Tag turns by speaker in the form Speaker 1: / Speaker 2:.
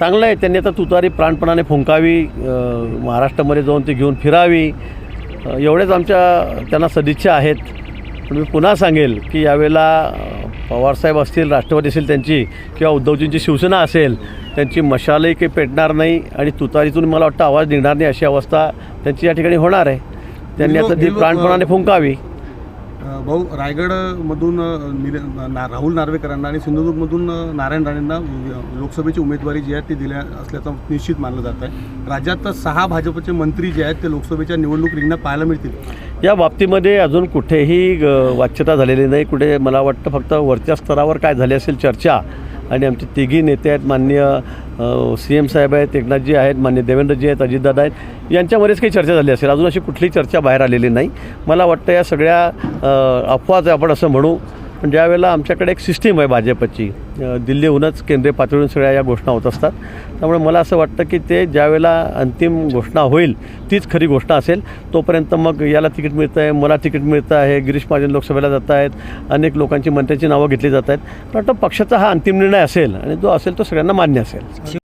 Speaker 1: चांगलं आहे. त्यांनी आता तुतारी प्राणपणाने फुंकावी महाराष्ट्रामध्ये जाऊन ती घेऊन फिरावी. एवढेच आमच्या त्यांना सदिच्छा आहेत. पण मी पुन्हा सांगेल की यावेळेला पवारसाहेब असतील राष्ट्रवादी असेल त्यांची किंवा उद्धवजींची शिवसेना असेल त्यांची मशालही काही पेटणार नाही आणि तुतारीतून मला वाटतं आवाज निघणार नाही अशी अवस्था त्यांची या ठिकाणी होणार आहे. त्यांनी आता ती प्राणपणाने फुंकावी.
Speaker 2: भाऊ रायगडमधून निर ना राहुल नार्वेकरांना आणि सिंधुदुर्गमधून नारायण राणेंना लोकसभेची उमेदवारी जी आहे ती दिल्या असल्याचं निश्चित मानलं जात आहे. राज्यात सहा भाजपचे मंत्री जे आहेत ते लोकसभेच्या निवडणूक रिंगणात पाहायला मिळतील.
Speaker 1: या बाबतीमध्ये अजून कुठेही वाच्यता झालेली नाही. कुठे मला वाटतं फक्त वरच्या स्तरावर काय झाली असेल चर्चा आणि आमचे तिघी नेते आहेत माननीय सी एम साहेब आहेत एकनाथजी आहेत मान्य देवेंद्रजी आहेत अजितदादा आहेत. यांच्यामध्येच काही चर्चा झाली असेल. अजून अशी कुठलीही चर्चा बाहेर आलेली नाही. मला वाटतं या सगळ्या अफवाच आहे आपण असं म्हणू पण ज्यावेळेला आमच्याकडे एक सिस्टीम आहे भाजपची दिल्लीहूनच केंद्रीय पातळीवरून सगळ्या या घोषणा होत असतात. त्यामुळे मला असं वाटतं की ते ज्यावेळेला अंतिम घोषणा होईल तीच खरी घोषणा असेल तोपर्यंत मग याला तिकीट मिळतं आहे मला तिकीट मिळतं आहे गिरीश महाजन लोकसभेला जात आहेत अनेक लोकांची मंत्र्यांची नावं घेतली जात आहेत. पण वाटतं पक्षाचा हा अंतिम निर्णय असेल आणि जो असेल तो सगळ्यांना मान्य असेल.